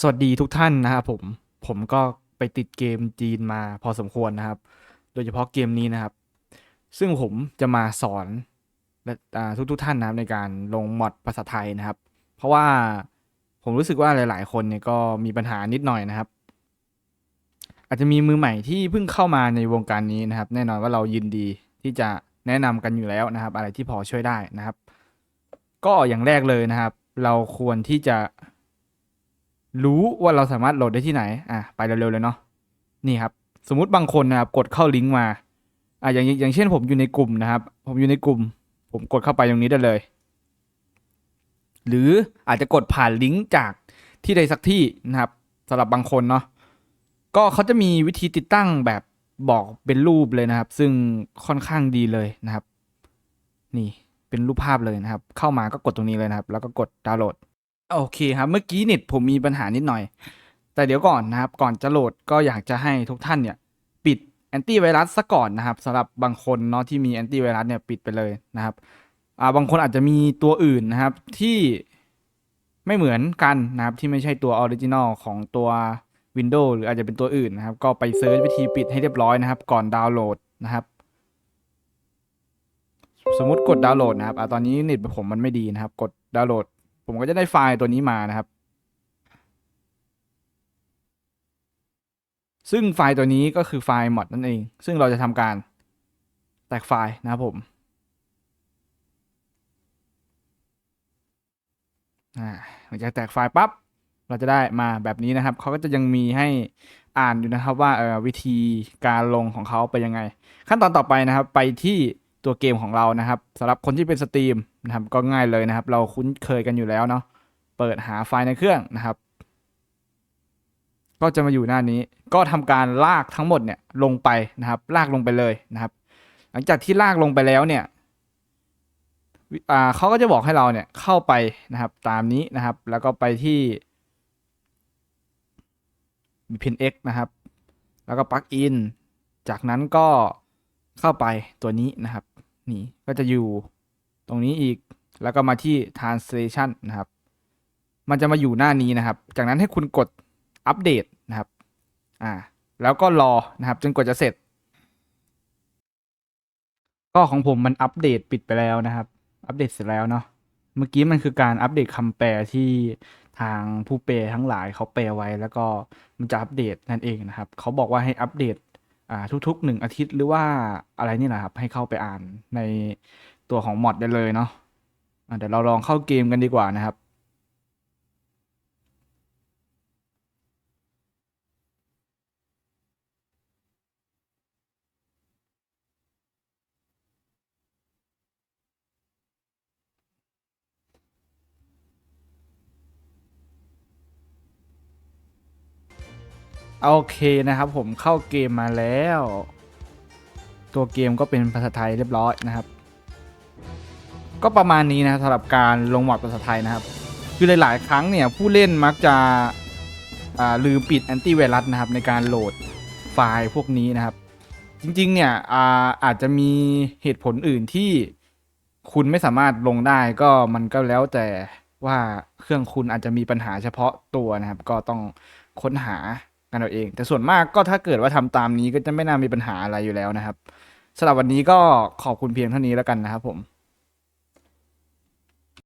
สวัสดีทุกท่านนะครับผม ผมก็ไปติดเกมจีนมาพอสมควรนะครับ โดยเฉพาะเกมนี้นะครับ ซึ่งผมจะมาสอนและอ่าทุกท่านนะครับในการลงมอดภาษาไทยนะครับ เพราะว่าผมรู้สึกว่าหลาย ๆ คนเนี่ยก็มีปัญหานิดหน่อยนะครับ อาจจะมีมือใหม่ที่เพิ่งเข้ามาในวงการนี้นะครับ แน่นอนว่าเรายินดีที่จะแนะนำกันอยู่แล้วนะครับ อะไรที่พอช่วยได้นะครับ ก็อย่างแรกเลยนะครับ เราควรที่จะ รู้ว่าเราสามารถโหลดได้ที่ไหน อะไปเร็วๆเลยเนาะ นี่ครับ สมมุติบางคนนะครับกดเข้าลิงก์มา อะอย่างอย่างเช่นผมอยู่ในกลุ่มนะครับ ผมอยู่ในกลุ่ม ผมกดเข้าไปตรงนี้ได้เลย หรืออาจจะกดผ่านลิงก์จากที่ใดสักที่นะครับสำหรับบางคนเนาะ ก็เขาจะมีวิธีติดตั้งแบบบอกเป็นรูปเลยนะครับ ซึ่งค่อนข้างดีเลยนะครับ นี่เป็นรูปภาพเลยนะครับ เข้ามาก็กดตรงนี้เลยนะครับ แล้วก็กดดาวน์โหลด โอเคครับ เมื่อกี้เน็ตผมมีปัญหานิดหน่อย แต่เดี๋ยวก่อนนะครับ ก่อนจะโหลดก็อยากจะให้ทุกท่านเนี่ย ปิดแอนตี้ไวรัสซะก่อนนะครับสำหรับบางคนเนาะที่มีแอนตี้ไวรัสเนี่ยปิดไปเลยนะครับอ่าบางคนอาจจะมีตัวอื่นนะครับที่ไม่เหมือนกันนะครับที่ไม่ใช่ตัวออริจินอลของตัว Windows หรืออาจจะเป็นตัวอื่นนะครับ ก็ไปเซิร์ชวิธีปิดให้เรียบร้อยนะครับ ก่อนดาวน์โหลดนะครับ สมมุติกดดาวน์โหลดนะครับอ่าตอนนี้เน็ตผมมันไม่ดีนะครับ กดดาวน์โหลด ผมก็จะได้ไฟล์ตัวนี้มานะครับ ซึ่งไฟล์ตัวนี้ก็คือไฟล์ mod นั่นเอง ซึ่งเราจะทำการแตกไฟล์นะครับผมหลังจากแตกไฟล์ปั๊บเราจะได้มาแบบนี้นะครับ เขาก็จะยังมีให้อ่านอยู่นะครับว่าออวิธีการลงของเขาไปนยังไง ขั้นตอนต่อไปนะครับ ไปที่ ตัวเกมของเรานะครับสำหรับคนที่เป็นสตรีมนะครับก็ง่ายเลยนะครับ เราคุ้นเคยกันอยู่แล้วเนาะเปิดหาไฟล์ในเครื่องนะครับ ก็จะมาอยู่หน้านี้ก็ทำการลากทั้งหมดเนี่ยลงไปนะครับ ลากลงไปเลยนะครับ หลังจากที่ลากลงไปแล้วเนี่ยวิอ่าเขาก็จะบอกให้เราเนี่ยเข้าไปนะครับตามนี้นะครับ แล้วก็ไปที่มี pin x นะครับ แล้วก็ปลั๊กอินจากนั้นก็ เข้าไปตัวนี้นะครับ นี่ก็จะอยู่ตรงนี้อีกแล้วก็มาที่ translation นะครับ มันจะมาอยู่หน้านี้นะครับ จากนั้นให้คุณกดอัปเดตนะครับ อ่า แล้วก็รอนะครับ จนกว่าจะเสร็จ ก็ของผมมันอัปเดตปิดไปแล้วนะครับ อัปเดตเสร็จแล้วเนาะ เมื่อกี้มันคือการอัปเดตคำแปลที่ทางผู้แปลทั้งหลายเขาแปลไว้ แล้วก็มันจะอัปเดตนั่นเองนะครับ เขาบอกว่าให้อัปเดต อ่าทุกๆหนึ่งอาทิตย์หรือว่าอะไรนี่แหละครับ ให้เข้าไปอ่านในตัวของมอดได้เลยเนาะอะเดี๋ยวเราลองเข้าเกมกันดีกว่านะครับ โอเคนะครับผมเข้าเกมมาแล้ว ตัวเกมก็เป็นภาษาไทยเรียบร้อยนะครับ ก็ประมาณนี้นะครับสำหรับการลงหมอดภาษาไทยนะครับ คือหลาย ๆ ครั้งเนี่ยผู้เล่นมักจะลืมปิดแอนตี้ไวรัสนะครับในการโหลดไฟล์พวกนี้นะครับ จริง ๆ เนี่ยอาอาจจะมีเหตุผลอื่นที่คุณไม่สามารถลงได้ก็มันก็แล้วแต่ว่าเครื่องคุณอาจจะมีปัญหาเฉพาะตัวนะครับ ก็ต้องค้นหา กันเอาเอง แต่ส่วนมากก็ถ้าเกิดว่าทำตามนี้ก็จะไม่น่ามีปัญหาอะไรอยู่แล้วนะครับสำหรับวันนี้ก็ขอบคุณเพียงเท่านี้แล้วกันนะครับผม